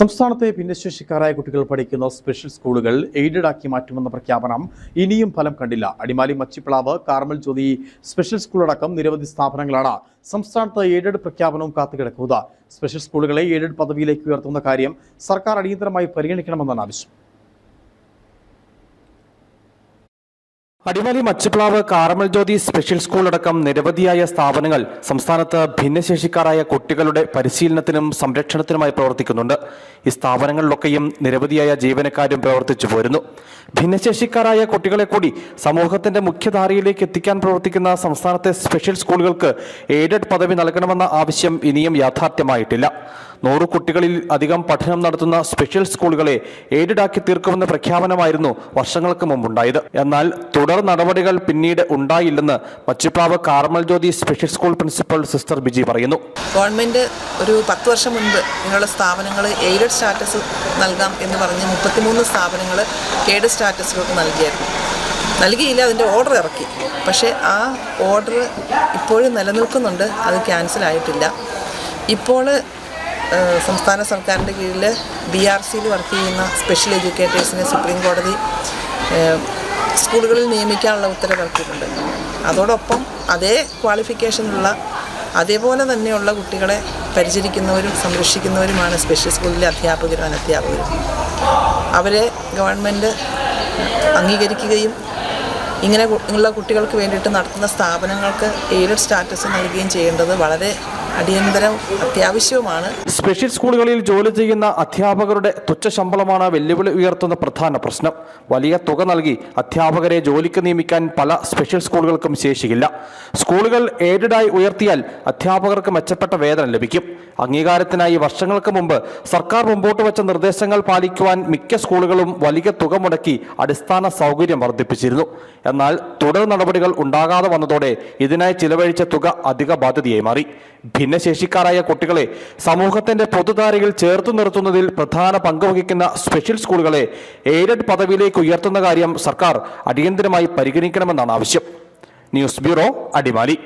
സംസ്ഥാനത്തെ ഭിന്നശേഷിക്കാരായ കുട്ടികൾ പഠിക്കുന്ന സ്പെഷ്യൽ സ്കൂളുകൾ എയ്ഡഡ് ആക്കി മാറ്റുമെന്ന പ്രഖ്യാപനം ഇനിയും ഫലം കണ്ടില്ല. അടിമാലി മച്ചിപ്പിളാവ് കാർമൽ ജ്യോതി സ്പെഷ്യൽ സ്കൂളടക്കം നിരവധി സ്ഥാപനങ്ങളാണ് സംസ്ഥാനത്ത് എയ്ഡഡ് പ്രഖ്യാപനവും കാത്തുകിടക്കുന്നത്. സ്പെഷ്യൽ സ്കൂളുകളെ എയ്ഡഡ് പദവിയിലേക്ക് ഉയർത്തുന്ന കാര്യം സർക്കാർ അടിയന്തരമായി പരിഗണിക്കണമെന്നാണ് ആവശ്യം. Adimali Machiplavu Carmel Jyothi special school അടക്കം നിരവധിയായ സ്ഥാപനങ്ങൾ സംസ്ഥാനത്ത് ഭിന്നശേഷിക്കാരായ കുട്ടികളുടെ പരിശീലനത്തിനും സംരക്ഷണത്തിനുമായി പ്രവർത്തിക്കുന്നുണ്ട്. ഈ സ്ഥാപനങ്ങളിലൊക്കെയും നിരവധിയായ ജീവനക്കാരും പ്രവർത്തിച്ചു പോരുന്നു. ഭിന്നശേഷിക്കാരായ കുട്ടികളെ കൂടി സമൂഹത്തിന്റെ മുഖ്യധാരയിലേക്ക് എത്തിക്കാൻ പ്രവർത്തിക്കുന്ന സംസ്ഥാനത്തെ സ്പെഷ്യൽ സ്കൂളുകൾക്ക് എയ്ഡഡ് പദവി നൽകണമെന്ന ആവശ്യം ഇനിയും യാഥാർത്ഥ്യമായിട്ടില്ല. നൂറ് കുട്ടികളിൽ അധികം പഠനം നടത്തുന്ന സ്പെഷ്യൽ സ്കൂളുകളെ എയ്ഡഡ് ആക്കി തീർക്കുമെന്ന പ്രഖ്യാപനമായിരുന്നു വർഷങ്ങൾക്ക് മുമ്പുണ്ടായത്. എന്നാൽ തുടർ നടപടികൾ പിന്നീട് ഉണ്ടായില്ലെന്ന് Machiplavu Carmel Jyothi special school principal sister Biji പറയുന്നു. ഗവൺമെന്റ് ഒരു പത്ത് വർഷം മുൻപ് ഇങ്ങനെയുള്ള സ്ഥാപനങ്ങൾ എയ്ഡഡ് സ്റ്റാറ്റസ് നൽകാം എന്ന് പറഞ്ഞ് മുപ്പത്തിമൂന്ന് സ്ഥാപനങ്ങൾ എയ്ഡഡ് സ്റ്റാറ്റസിലോട്ട് നൽകിയായിരുന്നു. നൽകിയില്ല അതിന്റെ ഓർഡർ ഇറക്കി. പക്ഷേ ആ ഓർഡർ ഇപ്പോഴും നിലനിൽക്കുന്നുണ്ട് അത് ക്യാൻസൽ ആയിട്ടില്ല. ഇപ്പോൾ സംസ്ഥാന സർക്കാരിന്റെ കീഴിൽ ബി ആർ സിയിൽ വർക്ക് ചെയ്യുന്ന സ്പെഷ്യൽ എഡ്യൂക്കേറ്റേഴ്സിനെ സുപ്രീം കോടതി സ്കൂളുകളിൽ നിയമിക്കാനുള്ള ഉത്തരവ് ഇറക്കിയിട്ടുണ്ട് അതോടൊപ്പം അതേ ക്വാളിഫിക്കേഷനുള്ള അതേപോലെ തന്നെയുള്ള കുട്ടികളെ പരിചരിക്കുന്നവരും സംരക്ഷിക്കുന്നവരുമാണ് സ്പെഷ്യൽ സ്കൂളിലെ അധ്യാപകരും അനധ്യാപകരും. അവരെ ഗവൺമെന്റ് അംഗീകരിക്കുകയും ഇങ്ങനെ ഉള്ള കുട്ടികൾക്ക് വേണ്ടിയിട്ട് നടത്തുന്ന സ്ഥാപനങ്ങൾക്ക് എയ്ഡഡ് സ്റ്റാറ്റസ് നൽകുകയും ചെയ്യേണ്ടത് വളരെ അടിയന്തരം അത്യാവശ്യവുമാണ്. സ്പെഷ്യൽ സ്കൂളുകളിൽ ജോലി ചെയ്യുന്ന അധ്യാപകരുടെ തുച്ഛ ശമ്പളമാണ് വെല്ലുവിളി ഉയർത്തുന്ന പ്രധാന പ്രശ്നം. വലിയ തുക നൽകി അധ്യാപകരെ ജോലിക്ക് നിയമിക്കാൻ പല സ്പെഷ്യൽ സ്കൂളുകൾക്കും ശേഷിയില്ല. സ്കൂളുകൾ എയ്ഡഡായി ഉയർത്തിയാൽ അധ്യാപകർക്ക് മെച്ചപ്പെട്ട വേതനം ലഭിക്കും. അംഗീകാരത്തിനായി വർഷങ്ങൾക്ക് മുമ്പ് സർക്കാർ മുമ്പോട്ട് വെച്ച നിർദ്ദേശങ്ങൾ പാലിക്കുവാൻ മിക്ക സ്കൂളുകളും വലിയ തുക മുടക്കി അടിസ്ഥാന സൗകര്യം വർദ്ധിപ്പിച്ചിരുന്നു. എന്നാൽ തുടർ നടപടികൾ ഉണ്ടാകാതെ വന്നതോടെ ഇതിനായി ചിലവഴിച്ച തുക അധിക ബാധ്യതയായി മാറി. ഭിന്നശേഷിക്കാരായ കുട്ടികളെ സമൂഹത്തിന്റെ പൊതുധാരയിൽ ചേർത്തു നിർത്തുന്നതിൽ പ്രധാന പങ്ക് വഹിക്കുന്ന സ്പെഷ്യൽ സ്കൂളുകളെ എയ്ഡഡ് പദവിയിലേക്ക് ഉയർത്തുന്ന കാര്യം സർക്കാർ അടിയന്തരമായി പരിഗണിക്കണമെന്നാണ് ആവശ്യം. News bureau Adimali.